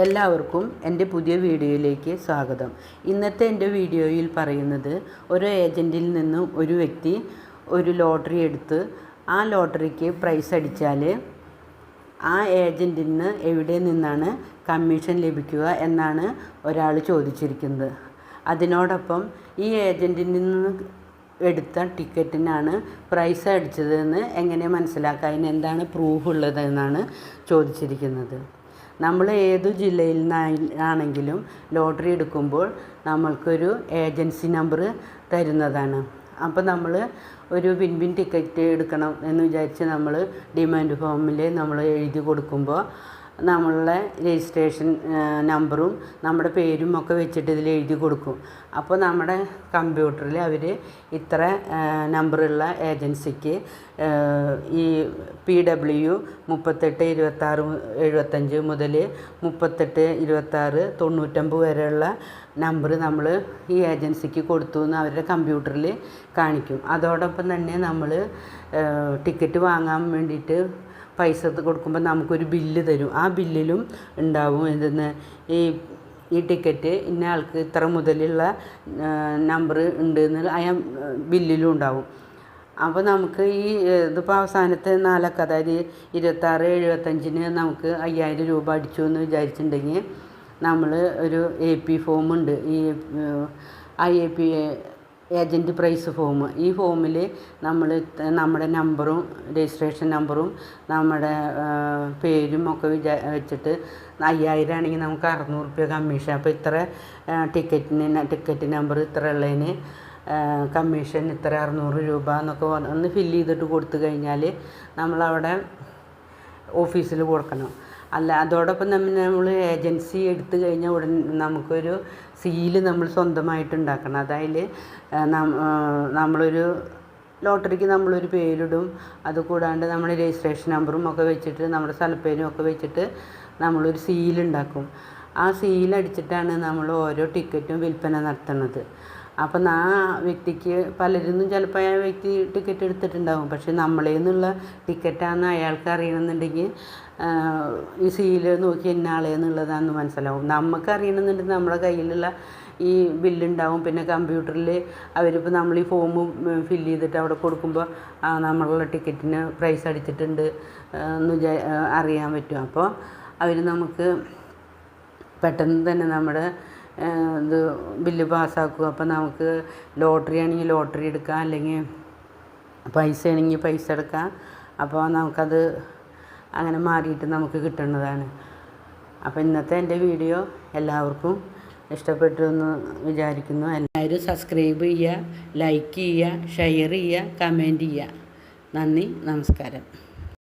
എല്ലാവർക്കും എന്റെ പുതിയ വീഡിയോയിലേക്ക് സ്വാഗതം. ഇന്നത്തെ എന്റെ വീഡിയോയിൽ പറയുന്നത് ഒരു ഏജന്റിൽ നിന്നും ഒരു വ്യക്തി ഒരു ലോട്ടറി എടുത്ത് ആ ലോട്ടറിക്ക് പ്രൈസ് അടിച്ചാൽ ആ ഏജന്റിൽ നിന്ന് എവിടെ നിന്നാണ് കമ്മീഷൻ ലഭിക്കുക എന്നാണ് ഒരാൾ ചോദിച്ചിരിക്കുന്നത്. അതിനോടൊപ്പം ഈ ഏജന്റിൽ നിന്ന് എടുത്ത ടിക്കറ്റിനാണ് പ്രൈസ് അടിച്ചതെന്ന് എങ്ങനെ മനസ്സിലാക്കുക? അതിന് എന്താണ് പ്രൂഫ് ഉള്ളതെന്നാണ് ചോദിച്ചിരിക്കുന്നത്. നമ്മൾ ഏത് ജില്ലയിൽ നിന്നാണെങ്കിലും ലോട്ടറി എടുക്കുമ്പോൾ നമ്മൾക്കൊരു ഏജൻസി നമ്പർ തരുന്നതാണ്. അപ്പോൾ നമ്മൾ ഒരു വിൻ വിൻ ടിക്കറ്റ് എടുക്കണം എന്ന് വിചാരിച്ച് നമ്മൾ ഡിമാൻഡ് ഫോമിൽ നമ്മൾ എഴുതി കൊടുക്കുമ്പോൾ നമ്മളുടെ രജിസ്ട്രേഷൻ നമ്പറും നമ്മുടെ പേരും ഒക്കെ വെച്ചിട്ട് ഇതിൽ എഴുതി കൊടുക്കും. അപ്പോൾ നമ്മുടെ കമ്പ്യൂട്ടറിൽ അവർ ഇത്ര നമ്പറുള്ള ഏജൻസിക്ക് ഈ പി ഡബ്ല്യു മുപ്പത്തെട്ട് ഇരുപത്താറ് എഴുപത്തഞ്ച് മുതൽ മുപ്പത്തെട്ട് ഇരുപത്താറ് തൊണ്ണൂറ്റമ്പത് വരെയുള്ള നമ്പർ നമ്മൾ ഈ ഏജൻസിക്ക് കൊടുത്തു എന്ന് അവരുടെ കമ്പ്യൂട്ടറിൽ കാണിക്കും. അതോടൊപ്പം തന്നെ നമ്മൾ ടിക്കറ്റ് വാങ്ങാൻ വേണ്ടിയിട്ട് പൈസ കൊടുക്കുമ്പോൾ നമുക്കൊരു ബില്ല് തരും. ആ ബില്ലിലും ഉണ്ടാവും എന്തെന്ന്? ഈ ഈ ടിക്കറ്റ് ഇന്ന ആൾക്ക് ഇത്ര മുതലുള്ള നമ്പർ ഉണ്ട് എന്ന് ആ ബില്ലിലും ഉണ്ടാവും. അപ്പോൾ നമുക്ക് ഈ ഇതിപ്പോൾ അവസാനത്തെ നാലക്ക അതായത് ഇരുപത്താറ് എഴുപത്തഞ്ചിന് നമുക്ക് അയ്യായിരം രൂപ അടിച്ചു എന്ന് വിചാരിച്ചിട്ടുണ്ടെങ്കിൽ നമ്മൾ ഒരു എ പി ഫോമുണ്ട് ഈ I A P agent price form ഈ ഫോമിൽ നമ്മൾ നമ്മുടെ നമ്പറും രജിസ്ട്രേഷൻ നമ്പറും നമ്മുടെ പേരും ഒക്കെ വിചാ വെച്ചിട്ട് അയ്യായിരം ആണെങ്കിൽ നമുക്ക് അറുന്നൂറ് റുപ്യ കമ്മീഷൻ അപ്പോൾ ഇത്ര ടിക്കറ്റിന് ടിക്കറ്റ് നമ്പർ ഇത്ര ഉള്ളതിന് കമ്മീഷൻ ഇത്ര അറുന്നൂറ് രൂപ എന്നൊക്കെ ഒന്ന് ഫില്ല് ചെയ്തിട്ട് കൊടുത്തു കഴിഞ്ഞാൽ നമ്മളവിടെ ഓഫീസിൽ കൊടുക്കണം. അല്ല അതോടൊപ്പം നമ്മൾ ഏജൻസി എടുത്തു കഴിഞ്ഞാൽ ഉടൻ നമുക്കൊരു സീൽ നമ്മൾ സ്വന്തമായിട്ട് ഉണ്ടാക്കണം അതായത് നമ്മളൊരു ലോട്ടറിക്ക് നമ്മളൊരു പേരിടും. അതുകൂടാണ്ട് നമ്മൾ രജിസ്ട്രേഷൻ നമ്പറും ഒക്കെ വെച്ചിട്ട് നമ്മുടെ സ്ഥലപ്പേരും ഒക്കെ വെച്ചിട്ട് നമ്മളൊരു സീലുണ്ടാക്കും ആ സീലടിച്ചിട്ടാണ് നമ്മൾ ഓരോ ടിക്കറ്റും വിൽപ്പന നടത്തുന്നത്. അപ്പം ആ വ്യക്തിക്ക് പലരിന്നും ചിലപ്പോൾ ആ വ്യക്തി ടിക്കറ്റ് എടുത്തിട്ടുണ്ടാകും പക്ഷെ നമ്മളിൽ നിന്നുള്ള ടിക്കറ്റാണെന്ന് അയാൾക്ക് അറിയണമെന്നുണ്ടെങ്കിൽ ഈ സീൽ നോക്കി ഇന്ന ആളെന്നുള്ളതാണെന്ന് മനസ്സിലാവും. നമുക്ക് അറിയണമെന്നുണ്ടെങ്കിൽ നമ്മുടെ കയ്യിലുള്ള ഈ ബില്ലുണ്ടാവും. പിന്നെ കമ്പ്യൂട്ടറിൽ അവരിപ്പോൾ നമ്മൾ ഈ ഫോം ഫില്ല് ചെയ്തിട്ട് അവിടെ കൊടുക്കുമ്പോൾ നമ്മളുള്ള ടിക്കറ്റിന് പ്രൈസ് അടിച്ചിട്ടുണ്ട് എന്ന് അറിയാൻ പറ്റും. അപ്പോൾ അവർ നമുക്ക് പെട്ടെന്ന് തന്നെ നമ്മുടെ ഇത് ബില്ല് പാസ്സാക്കും അപ്പം നമുക്ക് ലോട്ടറി ആണെങ്കിൽ ലോട്ടറി എടുക്കാം. അല്ലെങ്കിൽ പൈസ ആണെങ്കിൽ പൈസ എടുക്കാം. അപ്പോൾ നമുക്കത് അങ്ങനെ മാറിയിട്ട് നമുക്ക് കിട്ടുന്നതാണ്. അപ്പോൾ ഇന്നത്തെ എന്റെ വീഡിയോ എല്ലാവർക്കും ഇഷ്ടപ്പെട്ടു എന്ന് വിചാരിക്കുന്നു. എല്ലാവരും സബ്സ്ക്രൈബ് ചെയ്യുക ലൈക്ക് ചെയ്യുക ഷെയർ ചെയ്യുക കമന്റ് ചെയ്യുക. നന്ദി നമസ്കാരം.